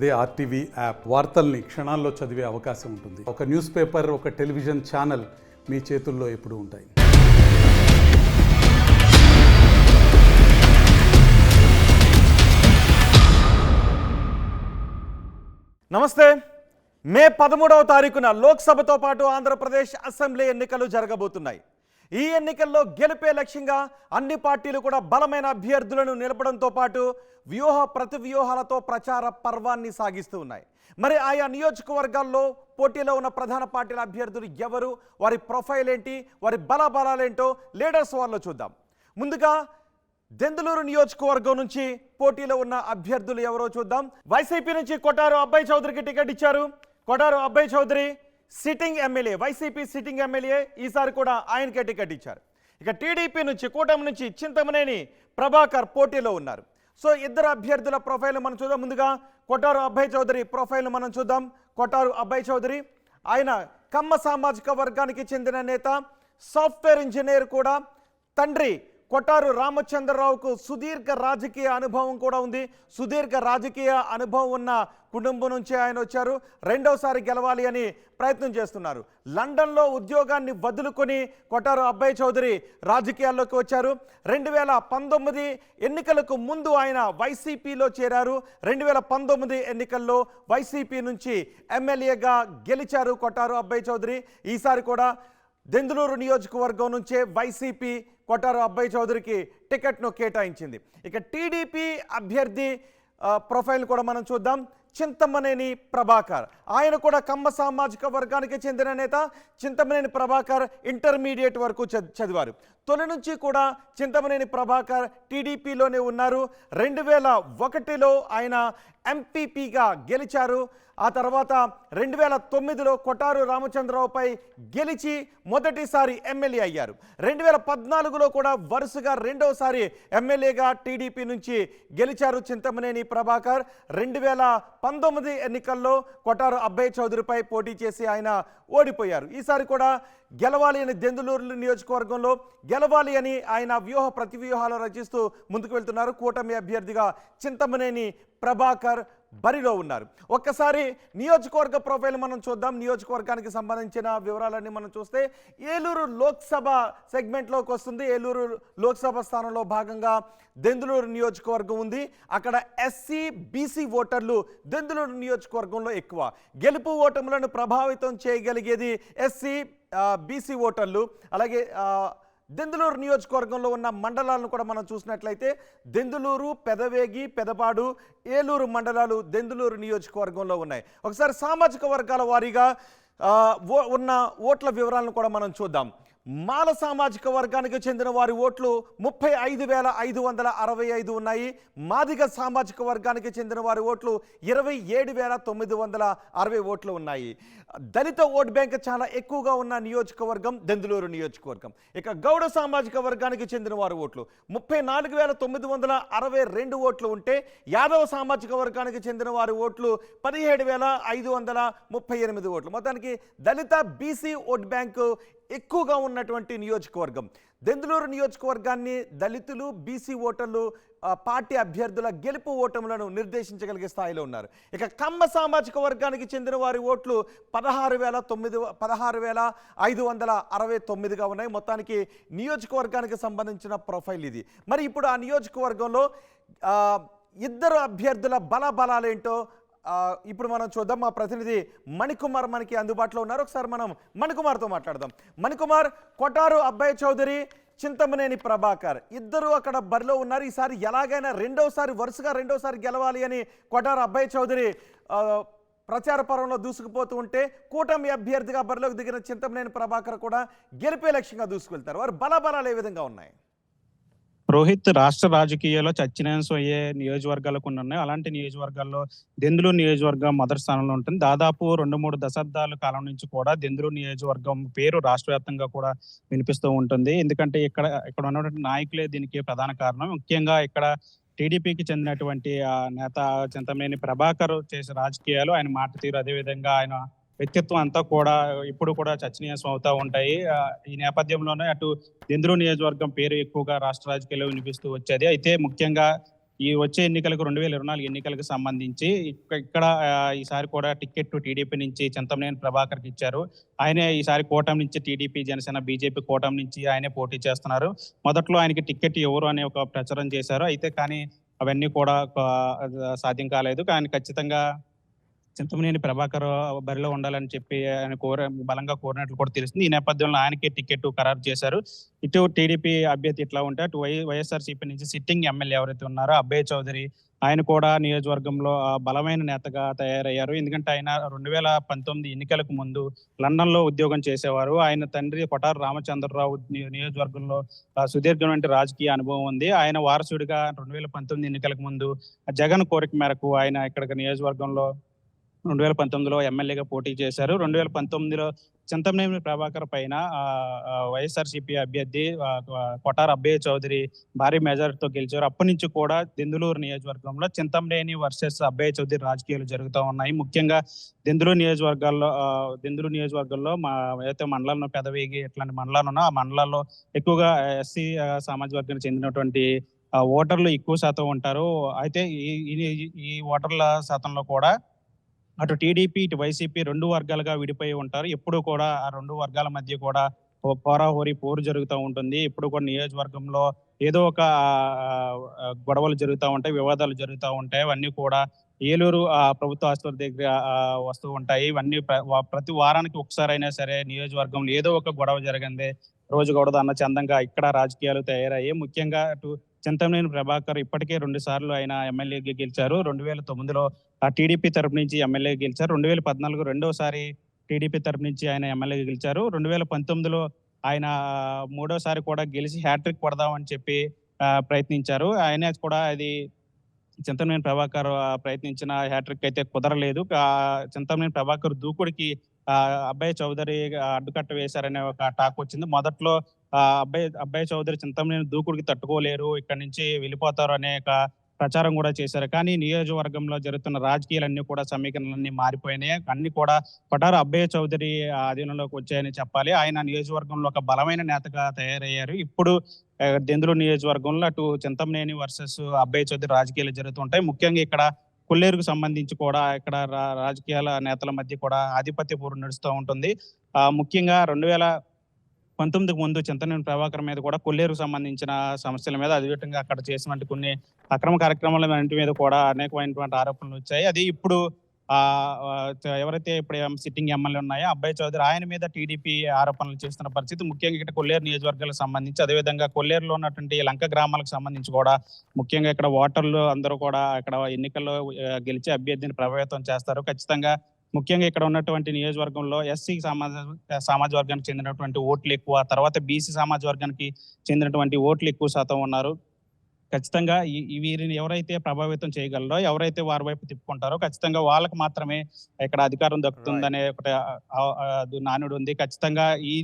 అదే RTV app వార్తల్ని క్షణాల్లో చదివే అవకాశం ఉంటుంది. ఒక న్యూస్ పేపర్ ఒక టెలివిజన్ ఛానల్ మీ చేతుల్లో ఎప్పుడూ ఉంటాయి. నమస్తే. మే పదమూడవ తారీఖున లోక్సభతో పాటు ఆంధ్రప్రదేశ్ అసెంబ్లీ ఎన్నికలు జరగబోతున్నాయి. ఈ ఎన్నికల్లో గెలిపే లక్ష్యంగా అన్ని పార్టీలు కూడా బలమైన అభ్యర్థులను నిలపడంతో పాటు వ్యూహ ప్రతి వ్యూహాలతో ప్రచార పర్వాన్ని సాగిస్తూ ఉన్నాయి. మరి ఆయా నియోజకవర్గాల్లో పోటీలో ఉన్న ప్రధాన పార్టీల అభ్యర్థులు ఎవరు? వారి ప్రొఫైల్ ఏంటి? వారి బలబలాలేంటో లీడర్స్ వాళ్ళలో చూద్దాం. ముందుగా దెందులూరు నియోజకవర్గం నుంచి పోటీలో ఉన్న అభ్యర్థులు ఎవరో చూద్దాం. వైసీపీ నుంచి కొటారు అబ్బాయి చౌదరికి టికెట్ ఇచ్చారు. Kotaru Abbayi Chowdary sitting MLA YCP sitting MLA ఈసారి కూడా ఆయనకే టికెట్ ఇచ్చారు. ఇక టీడీపీ నుంచి కూటమి నుంచి చింతమనేని ప్రభాకర్ పోటీలో ఉన్నారు. సో ఇద్దరు అభ్యర్థుల ప్రొఫైల్ మనం చూద్దాం. ముందుగా కొటారు అబ్బాయి చౌదరి ప్రొఫైల్ మనం చూద్దాం. కొటారు అబ్బాయి చౌదరి. ఆయన కమ్మ సామాజిక వర్గానికి చెందిన నేత సాఫ్ట్వేర్ ఇంజనీర్ కూడా తండ్రి కొట్టారు రామచంద్రరావుకు సుదీర్ఘ రాజకీయ అనుభవం కూడా ఉంది. సుదీర్ఘ రాజకీయ అనుభవం ఉన్న కుటుంబం నుంచి ఆయన వచ్చారు. రెండవసారి గెలవాలి అని ప్రయత్నం చేస్తున్నారు. లండన్లో ఉద్యోగాన్ని వదులుకొని కొట్టారు అబ్బాయి చౌదరి రాజకీయాల్లోకి వచ్చారు. రెండు వేల పంతొమ్మిది ఎన్నికలకు ముందు ఆయన వైసీపీలో చేరారు. రెండు వేల పంతొమ్మిది ఎన్నికల్లో వైసీపీ నుంచి ఎమ్మెల్యేగా గెలిచారు కొట్టారు అబ్బాయి చౌదరి. ఈసారి కూడా దెందులూరు నియోజకవర్గం నుంచే వైసీపీ కొటారు అబ్బాయి చౌదరికి టికెట్ను కేటాయించింది. ఇక టీడీపీ అభ్యర్థి ప్రొఫైల్ కూడా మనం చూద్దాం. చింతమనేని ప్రభాకర్. ఆయన కూడా కమ్మ సామాజిక వర్గానికి చెందిన నేత. చింతమనేని ప్రభాకర్ ఇంటర్మీడియట్ వరకు చదివారు. తొలి నుంచి కూడా చింతమనేని ప్రభాకర్ టీడీపీలోనే ఉన్నారు. రెండు వేల ఒకటిలో ఆయన ఎంపీపీగా గెలిచారు. ఆ తర్వాత రెండు వేల తొమ్మిదిలో కొటారు రామచంద్రరావుపై గెలిచి మొదటిసారి ఎమ్మెల్యే అయ్యారు. రెండు వేల పద్నాలుగులో కూడా వరుసగా రెండవసారి ఎమ్మెల్యేగా టీడీపీ నుంచి గెలిచారు చింతమనేని ప్రభాకర్. రెండు వేల పంతొమ్మిది ఎన్నికల్లో కొటారు అబ్బయ్య చౌదరిపై పోటీ చేసి ఆయన ఓడిపోయారు. ఈసారి కూడా గెలవాలి అని దెందులూరు నియోజకవర్గంలో గెలవాలి అని ఆయన వ్యూహ ప్రతి వ్యూహాలు రచిస్తూ ముందుకు వెళ్తున్నారు. కూటమి అభ్యర్థిగా చింతమనేని ప్రభాకర్ బరిలో ఉన్నారు. ఒక్కసారి నియోజకవర్గ ప్రొఫైల్ మనం చూద్దాం. నియోజకవర్గానికి సంబంధించిన వివరాలన్నీ మనం చూస్తే ఏలూరు లోక్సభ సెగ్మెంట్లోకి వస్తుంది. ఏలూరు లోక్సభ స్థానంలో భాగంగా దెందులూరు నియోజకవర్గం ఉంది. అక్కడ ఎస్సీ బీసీ ఓటర్లు దెందులూరు నియోజకవర్గంలో ఎక్కువ. గెలుపు ఓటములను ప్రభావితం చేయగలిగేది ఎస్సీ బీసీ ఓటర్లు. అలాగే దెందులూరు నియోజకవర్గంలో ఉన్న మండలాలను కూడా మనం చూసినట్లయితే దెందులూరు పెదవేగి పెదపాడు ఏలూరు మండలాలు దెందులూరు నియోజకవర్గంలో ఉన్నాయి. ఒకసారి సామాజిక వర్గాల వారీగా ఓ- ఉన్న ఓట్ల వివరాలను కూడా మనం చూద్దాం. మాల సామాజిక వర్గానికి చెందిన వారి ఓట్లు ముప్పై ఐదు వేల ఐదు వందల అరవై ఐదు ఉన్నాయి. మాదిగ సామాజిక వర్గానికి చెందిన వారి ఓట్లు ఇరవై ఏడు వేల తొమ్మిది వందల అరవై ఓట్లు ఉన్నాయి. దళిత ఓట్ బ్యాంక్ చాలా ఎక్కువగా ఉన్న నియోజకవర్గం దెందులూరు నియోజకవర్గం. ఇక గౌడ సామాజిక వర్గానికి చెందిన వారి ఓట్లు ముప్పై నాలుగు వేల తొమ్మిది వందల అరవై రెండు ఓట్లు ఉంటే యాదవ సామాజిక వర్గానికి చెందిన వారి ఓట్లు పదిహేడు వేల ఐదు వందల ముప్పై ఎనిమిది ఓట్లు. మొత్తానికి దళిత బీసీ ఓట్ బ్యాంకు ఎక్కువగా ఉన్నటువంటి నియోజకవర్గం. దెందులూరు నియోజకవర్గాన్ని దళితులు బీసీ ఓటర్లు పార్టీ అభ్యర్థుల గెలుపు ఓటములను నిర్దేశించగలిగే స్థాయిలో ఉన్నారు. ఇక కమ్మ సామాజిక వర్గానికి చెందిన వారి ఓట్లు పదహారు వేల తొమ్మిది పదహారు వేల ఐదు వందల అరవై తొమ్మిదిగా ఉన్నాయి. మొత్తానికి నియోజకవర్గానికి సంబంధించిన ప్రొఫైల్ ఇది. మరి ఇప్పుడు ఆ నియోజకవర్గంలో ఇద్దరు అభ్యర్థుల బల బలాలేంటో ఇప్పుడు మనం చూద్దాం మా ప్రతినిధి మణికుమార్ మనకి అందుబాటులో ఉన్నారు. ఒకసారి మనం మణికుమార్తో మాట్లాడదాం. మణికుమార్ కొటారు అబ్బాయి చౌదరి చింతమనేని ప్రభాకర్ ఇద్దరు అక్కడ బరిలో ఉన్నారు. ఈసారి ఎలాగైనా రెండోసారి వరుసగా రెండోసారి గెలవాలి అని కొటారు అబ్బాయి చౌదరి ప్రచార పర్వంలో దూసుకుపోతూ ఉంటే కూటమి అభ్యర్థిగా బరిలోకి దిగిన చింతమనేని ప్రభాకర్ కూడా గెలిపే లక్ష్యంగా దూసుకెళ్తారు. వారి బలబలాలు ఏ విధంగా ఉన్నాయి? రోహిత్ రాష్ట్ర రాజకీయాల్లో చర్చనీయాంశం అయ్యే నియోజకవర్గాలు కొన్ని ఉన్నాయి. అలాంటి నియోజకవర్గాల్లో దెందులు నియోజకవర్గం మొదటి స్థానంలో ఉంటుంది. దాదాపు రెండు మూడు దశాబ్దాల కాలం నుంచి కూడా దెందులు నియోజకవర్గం పేరు రాష్ట్ర వ్యాప్తంగా కూడా వినిపిస్తూ ఉంటుంది. ఎందుకంటే ఇక్కడ ఇక్కడ ఉన్నటువంటి నాయకులే దీనికి ప్రధాన కారణం. ముఖ్యంగా ఇక్కడ టీడీపీకి చెందినటువంటి నేత చింతమనేని ప్రభాకర్ చేసే రాజకీయాలు ఆయన మాట తీరు అదేవిధంగా ఆయన వ్యక్తిత్వం అంతా కూడా ఇప్పుడు కూడా చర్చనీయాంశం అవుతా ఉంటాయి ఈ నేపథ్యంలోనే అటు దెందురు నియోజకవర్గం పేరు ఎక్కువగా రాష్ట్ర రాజకీయాల్లో వినిపిస్తూ వచ్చేది. అయితే ముఖ్యంగా ఈ వచ్చే ఎన్నికలకు రెండు వేల ఇరవై నాలుగు ఎన్నికలకు సంబంధించి ఇక్కడ ఈసారి కూడా టికెట్ టీడీపీ నుంచి చింతమనేని ప్రభాకర్కి ఇచ్చారు. ఆయనే ఈసారి కూటమి నుంచి టీడీపీ జనసేన బీజేపీ కూటమి నుంచి ఆయనే పోటీ చేస్తున్నారు. మొదట్లో ఆయనకి టికెట్ ఎవరు అనే ఒక ప్రచారం చేశారు. అయితే కానీ అవన్నీ కూడా సాధ్యం కాలేదు. కానీ ఖచ్చితంగా చింతమనేని ప్రభాకర్ బరిలో ఉండాలని చెప్పి ఆయన కోర బలంగా కోరినట్లు కూడా తెలిసింది ఈ నేపథ్యంలో ఆయనకే టికెట్ ఖరారు చేశారు. ఇటు టీడీపీ అభ్యర్థి ఇట్లా ఉంటే అటు వై వైఎస్ఆర్సీపీ నుంచి సిట్టింగ్ ఎమ్మెల్యే ఎవరైతే ఉన్నారో అబ్బయ్య చౌదరి ఆయన కూడా నియోజకవర్గంలో బలమైన నేతగా తయారయ్యారు. ఎందుకంటే ఆయన రెండు వేల పంతొమ్మిది ఎన్నికలకు ముందు లండన్లో ఉద్యోగం చేసేవారు. ఆయన తండ్రి కొటారు రామచంద్రరావు నియోజకవర్గంలో సుదీర్ఘమైన రాజకీయ అనుభవం ఉంది. ఆయన వారసుడిగా రెండు వేల పంతొమ్మిది ఎన్నికలకు ముందు జగన్ కోరిక మేరకు ఆయన ఇక్కడ నియోజకవర్గంలో రెండు వేల పంతొమ్మిదిలో ఎమ్మెల్యేగా పోటీ చేశారు. రెండు వేల పంతొమ్మిదిలో చింతమనేని ప్రభాకర్ పైన వైఎస్ఆర్సీపీ అభ్యర్థి కొటార్ అబ్బయ్య చౌదరి భారీ మెజారిటీతో గెలిచారు. అప్పటి నుంచి కూడా దెందులూరు నియోజకవర్గంలో చింతమనేని వర్సెస్ అబ్బయ్య చౌదరి రాజకీయాలు జరుగుతూ ఉన్నాయి. ముఖ్యంగా దెందులూరు నియోజకవర్గాల్లో ఆ, దెందులూరు నియోజకవర్గంలో మా ఏదైతే మండలంలో పెదవేగి ఇట్లాంటి మండలాలు ఉన్నా ఆ మండలాల్లో ఎక్కువగా ఎస్సీ సామాజిక వర్గానికి చెందినటువంటి ఓటర్లు ఎక్కువ శాతం ఉంటారు. అయితే ఈ- ఈ ఓటర్ల శాతంలో కూడా అటు టీడీపీ ఇటు వైసీపీ రెండు వర్గాలుగా విడిపోయి ఉంటారు. ఎప్పుడు కూడా ఆ రెండు వర్గాల మధ్య కూడా పోరాహోరి పోరు జరుగుతూ ఉంటుంది. ఇప్పుడు కూడా నియోజకవర్గంలో ఏదో ఒక గొడవలు జరుగుతూ ఉంటాయి వివాదాలు జరుగుతూ ఉంటాయి. అవన్నీ కూడా ఏలూరు ఆ ప్రభుత్వ ఆసుపత్రి దగ్గర వస్తూ ఉంటాయి. ఇవన్నీ ప్ర- ప్రతి వారానికి ఒకసారి అయినా సరే నియోజకవర్గంలో ఏదో ఒక గొడవ జరిగింది రోజు గొడవ అన్న చందంగా ఇక్కడ రాజకీయాలు తయారయ్యాయి. ముఖ్యంగా అటు చింతమనేని ప్రభాకర్ ఇప్పటికే రెండు సార్లు ఆయన ఎమ్మెల్యేగా గెలిచారు. రెండు వేల తొమ్మిదిలో టీడీపీ తరపు నుంచి ఎమ్మెల్యే గెలిచారు. రెండు వేల పద్నాలుగు రెండోసారి టీడీపీ తరపు నుంచి ఆయన ఎమ్మెల్యే గెలిచారు. రెండు వేల పంతొమ్మిదిలో ఆయన మూడోసారి కూడా గెలిచి హ్యాట్రిక్ కొడదామని చెప్పి ప్రయత్నించారు. ఆయన కూడా అది చింతమనేని ప్రభాకర్ ప్రయత్నించిన హ్యాట్రిక్ అయితే కుదరలేదు. చింతమనేని ప్రభాకర్ దూకుడికి అబ్బాయి చౌదరి అడ్డుకట్ట వేశారనే ఒక టాక్ వచ్చింది. మొదట్లో ఆ, అబ్బాయి అబ్బాయి చౌదరి చింతమనేని దూకుడికి తట్టుకోలేరు ఇక్కడ నుంచి వెళ్ళిపోతారు అనే ఒక ప్రచారం కూడా చేశారు. కానీ నియోజకవర్గంలో జరుగుతున్న రాజకీయాలన్నీ కూడా సమీకరణలన్నీ మారిపోయినాయి. అన్ని కూడా పటారు అబ్బయ్య చౌదరి ఆధీనంలోకి వచ్చాయని చెప్పాలి. ఆయన నియోజకవర్గంలో ఒక బలమైన నేతగా తయారయ్యారు. ఇప్పుడు దెందులు నియోజకవర్గంలో అటు చింతమనేని వర్సెస్ అబ్బయ్య చౌదరి రాజకీయాలు జరుగుతుంటాయి ముఖ్యంగా ఇక్కడ కొల్లేరుకు సంబంధించి కూడా ఇక్కడ రా- రాజకీయాల నేతల మధ్య కూడా ఆధిపత్య పూర్వం నడుస్తూ ఉంటుంది. ఆ, ముఖ్యంగా రెండు వేల పంతొమ్మిదికి ముందు చింతనేని ప్రభాకర్ మీద కూడా కొల్లేరుకు సంబంధించిన సమస్యల మీద అదేవిధంగా అక్కడ చేసినటువంటి కొన్ని అక్రమ కార్యక్రమాల మీద కూడా అనేకమైనటువంటి ఆరోపణలు వచ్చాయి. అది ఇప్పుడు ఎవరైతే ఇప్పుడు సిట్టింగ్ ఎమ్మెల్యే ఉన్నాయో అబ్బాయి చౌదరి ఆయన మీద టీడీపీ ఆరోపణలు చేస్తున్న పరిస్థితి ముఖ్యంగా ఇక్కడ కొల్లేరు నియోజకవర్గాలకు సంబంధించి అదేవిధంగా కొల్లేరులో ఉన్నటువంటి లంక గ్రామాలకు సంబంధించి కూడా ముఖ్యంగా ఇక్కడ ఓటర్లు అందరూ కూడా ఇక్కడ ఎన్నికల్లో గెలిచి అభ్యర్థిని ప్రభావితం చేస్తారు. ఖచ్చితంగా ముఖ్యంగా ఇక్కడ ఉన్నటువంటి నియోజకవర్గంలో ఎస్సీ సమాజ సమాజ వర్గానికి చెందినటువంటి ఓట్లు ఎక్కువ తర్వాత బీసీ సమాజ వర్గానికి చెందినటువంటి ఓట్లు ఎక్కువ శాతం ఉన్నారు. ఖచ్చితంగా ఈ వీరిని ఎవరైతే ప్రభావితం చేయగలరో ఎవరైతే వారి వైపు తిప్పుకుంటారో ఖచ్చితంగా వాళ్ళకి మాత్రమే ఇక్కడ అధికారం దక్కుతుందనే ఒకటి నానుడు ఉంది. ఖచ్చితంగా ఈ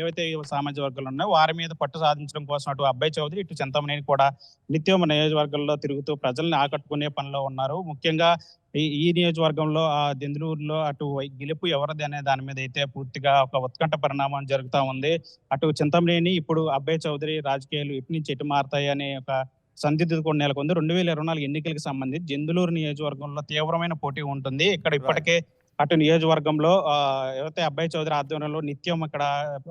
ఏవైతే సామాజిక వర్గాలు ఉన్నాయో వారి మీద పట్టు సాధించడం కోసం అటు అబ్బాయి చౌదరి ఇటు చింతమనేని కూడా నిత్యం నియోజకవర్గంలో తిరుగుతూ ప్రజల్ని ఆకట్టుకునే పనిలో ఉన్నారు. ముఖ్యంగా ఈ ఈ నియోజకవర్గంలో ఆ దెందులూరులో అటు గెలుపు ఎవరిది అనే దాని మీద అయితే పూర్తిగా ఒక ఉత్కంఠ పరిణామం జరుగుతా ఉంది. అటు చింతమనేని ఇప్పుడు అబ్బాయి చౌదరి రాజకీయాలు ఎటు నుంచి ఎటు మారుతాయి అనే ఒక సందిగ్ధత కూడా నెలకొంది. రెండు వేల ఇరవై నాలుగు ఎన్నికలకు సంబంధించి జందులూరు నియోజకవర్గంలో తీవ్రమైన పోటీ ఉంటుంది. ఇక్కడ ఇప్పటికే అటు నియోజకవర్గంలో ఎవరైతే అబ్బాయి చౌదరి ఆధ్వర్యంలో నిత్యం అక్కడ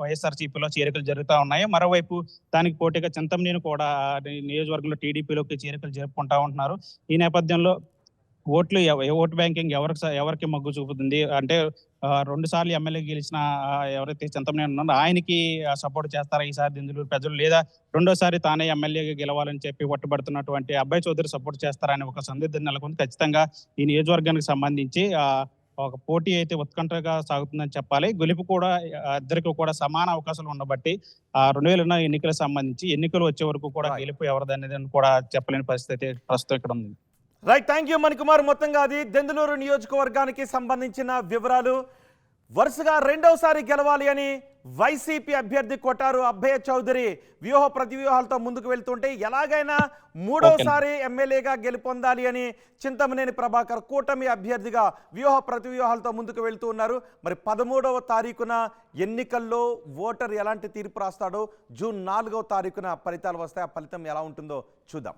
వైఎస్ఆర్లో చేరికలు జరుగుతూ ఉన్నాయి. మరోవైపు దానికి పోటీగా చింతమనేని కూడా నియోజకవర్గంలో టీడీపీలోకి చేరికలు జరుపుకుంటా ఉంటున్నారు. ఈ నేపథ్యంలో ఓట్లు ఓటు బ్యాంకింగ్ ఎవరికి ఎవరికి మొగ్గు చూపుతుంది? అంటే రెండు సార్లు ఎమ్మెల్యే గెలిచిన ఎవరైతే చింతమనేని ఉన్నారో ఆయనకి సపోర్ట్ చేస్తారా ఈసారి దిందులూరు ప్రజలు? లేదా రెండోసారి తానే ఎమ్మెల్యేగా గెలవాలని చెప్పి పట్టుబడుతున్నటువంటి అబ్బాయి చౌదరి సపోర్ట్ చేస్తారని ఒక సందిగ్ధం నెలకొంది. ఖచ్చితంగా ఈ నియోజకవర్గానికి సంబంధించి ఒక పోటీ అయితే ఉత్కంఠగా సాగుతుందని చెప్పాలి. గెలుపు కూడా ఇద్దరికి కూడా సమాన అవకాశాలు ఉండబట్టి ఆ రెండు వేల ఎన్నికలకు సంబంధించి ఎన్నికలు వచ్చే వరకు కూడా. గెలుపు ఎవరిదనేది కూడా చెప్పలేని పరిస్థితి ప్రస్తుతం ఇక్కడ ఉంది. రైట్ థ్యాంక్ యూ మణికుమార్ మొత్తంగా అది దెందులూరు నియోజకవర్గానికి సంబంధించిన వివరాలు. వరుసగా రెండవసారి గెలవాలి అని వైసీపీ అభ్యర్థి కొట్టారు అభయ చౌదరి. వ్యూహ ప్రతివ్యూహాలతో ముందుకు వెళ్తుంటే ఎలాగైనా మూడవసారి ఎమ్మెల్యేగా గెలుపొందాలి అని చింతమనేని ప్రభాకర్ కూటమి అభ్యర్థిగా వ్యూహ ప్రతివ్యూహాలతో ముందుకు వెళ్తూ ఉన్నారు. మరి పదమూడవ తారీఖున ఎన్నికల్లో ఓటర్ ఎలాంటి తీర్పు రాస్తాడో జూన్ నాలుగవ తారీఖున ఫలితాలు వస్తాయి. ఆ ఫలితం ఎలా ఉంటుందో చూద్దాం.